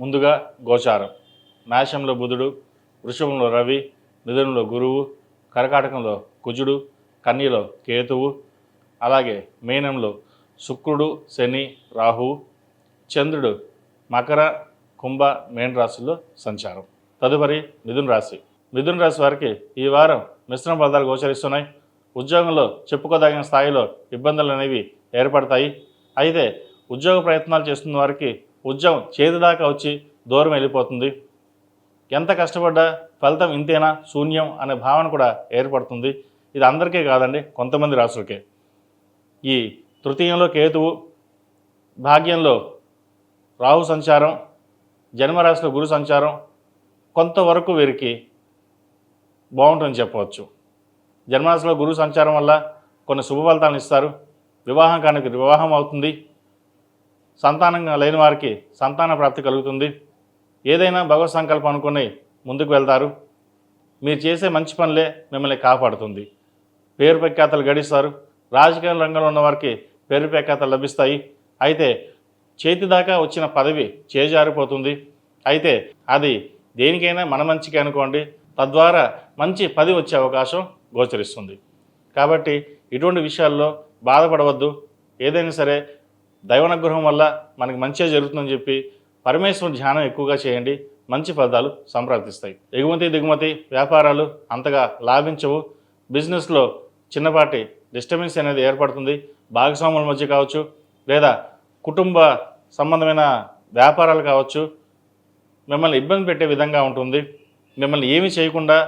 ముందుగా గోచారం. మేషంలో బుధుడు వృషభంలో రవి మిథునంలో గురువు కరకాటకంలో కుజుడు కన్యలో కేతువు అలాగే మీనంలో శుక్రుడు శని రాహువు చంద్రుడు మకర కుంభ మేన రాశుల్లో సంచారం. తదుపరి మిథున రాశి. మిథున రాశి వారికి ఈ వారం మిశ్రమ ఫలితాలు గోచరిస్తున్నాయి. ఉద్యోగంలో చెప్పుకోదగిన స్థాయిలో ఇబ్బందులు అనేవి ఏర్పడతాయి. అయితే ఉద్యోగ ప్రయత్నాలు చేస్తున్న వారికి ఉద్యమం చేతి దాకా వచ్చి దూరం వెళ్ళిపోతుంది. ఎంత కష్టపడ్డా ఫలితం ఇంతేనా? శూన్యం అనే భావన కూడా ఏర్పడుతుంది. ఇది అందరికీ కాదండి కొంతమంది రాసులకే. ఈ తృతీయంలో కేతువు భాగ్యంలో రాహు సంచారం జన్మరాశిలో గురు సంచారం కొంతవరకు వీరికి బాగుంటుందని చెప్పవచ్చు. జన్మరాశిలో గురు సంచారం వల్ల కొన్ని శుభ ఫలితాలను ఇస్తారు. వివాహం కానికి వివాహం అవుతుంది. సంతానంగా లేని వారికి సంతాన ప్రాప్తి కలుగుతుంది. ఏదైనా భగవత్ సంకల్పం అనుకుని ముందుకు వెళ్తారు. మీరు చేసే మంచి పనులే మిమ్మల్ని కాపాడుతుంది. పేరు ప్రఖ్యాతలు గడిస్తారు. రాజకీయ రంగంలో ఉన్న వారికి పేరు ప్రఖ్యాతలు లభిస్తాయి. అయితే చేతి దాకా వచ్చిన పదవి చేజారిపోతుంది. అయితే అది దేనికైనా మన మంచికి అనుకోండి. తద్వారా మంచి పది వచ్చే అవకాశం గోచరిస్తుంది. కాబట్టి ఇటువంటి విషయాల్లో బాధపడవద్దు. ఏదైనా సరే దైవనుగ్రహం వల్ల మనకి మంచిగా జరుగుతుందని చెప్పి పరమేశ్వరుని ధ్యానం ఎక్కువగా చేయండి. మంచి ఫలితాలు సంప్రాప్తిస్తాయి. ఎగుమతి దిగుమతి వ్యాపారాలు అంతగా లాభించవు. బిజినెస్లో చిన్నపాటి డిస్టర్బెన్స్ అనేది ఏర్పడుతుంది. భాగస్వాముల మధ్య కావచ్చు లేదా కుటుంబ సంబంధమైన వ్యాపారాలు కావచ్చు మిమ్మల్ని ఇబ్బంది పెట్టే విధంగా ఉంటుంది. మిమ్మల్ని ఏమి చేయకుండా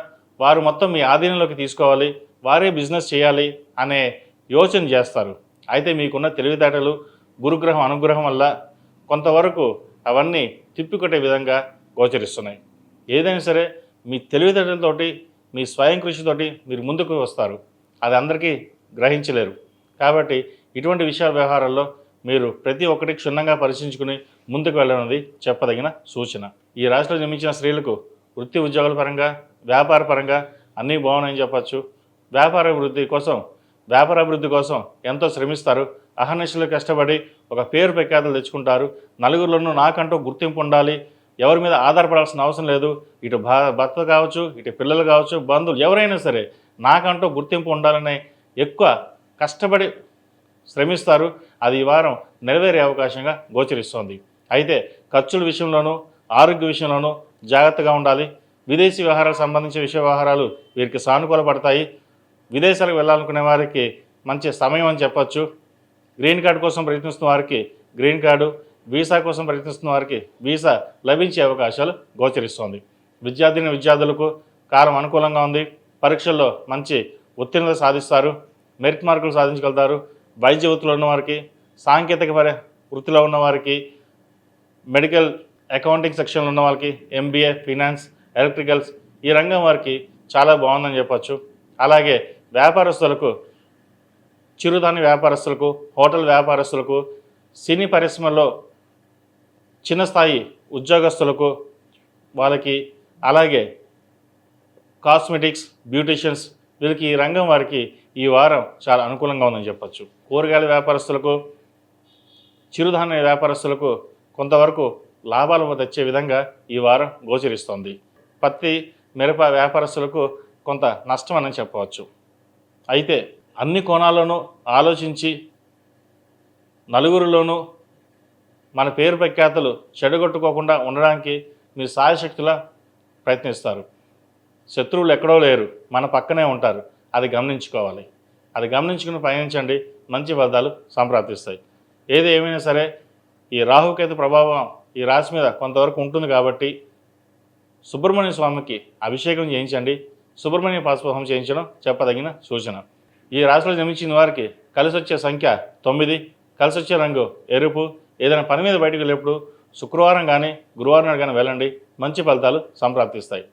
వారు మొత్తం మీ ఆధీనంలోకి తీసుకోవాలి. వారే బిజినెస్ చేయాలి అనే యోచన చేస్తారు. అయితే మీకున్న తెలివితేటలు గురుగ్రహం అనుగ్రహం వల్ల కొంతవరకు అవన్నీ తిప్పికొట్టే విధంగా గోచరిస్తున్నాయి. ఏదైనా సరే మీ తెలివితేటలతోటి మీ స్వయం కృషితోటి మీరు ముందుకు వస్తారు. అది అందరికీ గ్రహించలేరు. కాబట్టి ఇటువంటి విషయ వ్యవహారాల్లో మీరు ప్రతి ఒక్కటి క్షుణ్ణంగా పరిశీలించుకుని ముందుకు వెళ్ళనున్నది చెప్పదగిన సూచన. ఈ రాశిలో జన్మించిన స్త్రీలకు వృత్తి ఉద్యోగాల పరంగా వ్యాపార పరంగా అన్నీ బాగున్నాయని చెప్పచ్చు. వ్యాపార అభివృద్ధి కోసం వ్యాపార అభివృద్ధి కోసం ఎంతో శ్రమిస్తారు. అహర్నిశలు కష్టపడి ఒక పేరు ప్రఖ్యాతలు తెచ్చుకుంటారు. నలుగురిలోనూ నాకంటూ గుర్తింపు ఉండాలి. ఎవరి మీద ఆధారపడాల్సిన అవసరం లేదు. ఇటు భా భర్త కావచ్చు ఇటు పిల్లలు కావచ్చు బంధువులు ఎవరైనా సరే నాకంటూ గుర్తింపు ఉండాలనే ఎక్కువ కష్టపడి శ్రమిస్తారు. అది ఈ వారం నెరవేరే అవకాశంగా గోచరిస్తోంది. అయితే ఖర్చుల విషయంలోనూ ఆరోగ్య విషయంలోనూ జాగ్రత్తగా ఉండాలి. విదేశీ వ్యవహారాలకు సంబంధించిన విషయ వ్యవహారాలు వీరికి సానుకూల పడతాయి. విదేశాలకు వెళ్ళాలనుకునే వారికి మంచి సమయం అని చెప్పచ్చు. గ్రీన్ కార్డు కోసం ప్రయత్నిస్తున్న వారికి గ్రీన్ కార్డు వీసా కోసం ప్రయత్నిస్తున్న వారికి వీసా లభించే అవకాశాలు గోచరిస్తోంది. విద్యార్థిని విద్యార్థులకు కాలం అనుకూలంగా ఉంది. పరీక్షల్లో మంచి ఉత్తీర్ణత సాధిస్తారు. మెరిట్ మార్కులు సాధించగలుగుతారు. వైద్య వృత్తిలో ఉన్నవారికి సాంకేతిక వృత్తిలో ఉన్నవారికి మెడికల్ అకౌంటింగ్ సెక్షన్లో ఉన్న వాళ్ళకి ఎంబీఏ ఫినాన్స్ ఎలక్ట్రికల్స్ ఈ రంగం వారికి చాలా బాగుందని చెప్పచ్చు. అలాగే వ్యాపారస్తులకు చిరుధాన్య వ్యాపారస్తులకు హోటల్ వ్యాపారస్తులకు సినీ పరిశ్రమలో చిన్న స్థాయి ఉద్యోగస్తులకు వాళ్ళకి అలాగే కాస్మెటిక్స్ బ్యూటిషియన్స్ వీరికి ఈ రంగం వారికి ఈ వారం చాలా అనుకూలంగా ఉందని చెప్పచ్చు. కూరగాయల వ్యాపారస్తులకు చిరుధాన్య వ్యాపారస్తులకు కొంతవరకు లాభాలు తెచ్చే విధంగా ఈ వారం గోచరిస్తోంది. పత్తి మిరప వ్యాపారస్తులకు కొంత నష్టం అని చెప్పవచ్చు. అయితే అన్ని కోణాల్లోనూ ఆలోచించి నలుగురిలోనూ మన పేరు ప్రఖ్యాతలు చెడగొట్టుకోకుండా ఉండడానికి మీ సాయశక్తిలా ప్రయత్నిస్తారు. శత్రువులు ఎక్కడో లేరు మన పక్కనే ఉంటారు. అది గమనించుకోవాలి. అది గమనించుకుని పయనించండి. మంచి ఫలితాలు సంప్రాప్తిస్తాయి. ఏది ఏమైనా సరే ఈ రాహుకేతు ప్రభావం ఈ రాశి మీద కొంతవరకు ఉంటుంది కాబట్టి సుబ్రహ్మణ్య స్వామికి అభిషేకం చేయించండి. సుబ్రహ్మణ్య పాశుపహం చేయించడం చెప్పదగిన సూచన. ఈ రాశిలో జన్మించిన వారికి కలిసి వచ్చే సంఖ్య తొమ్మిది కలిసి వచ్చే రంగు ఎరుపు. ఏదైనా పని మీద బయటకు వెళ్ళేప్పుడు శుక్రవారం కానీ గురువారం నాడు కానీ వెళ్ళండి. మంచి ఫలితాలు సంప్రాప్తిస్తాయి.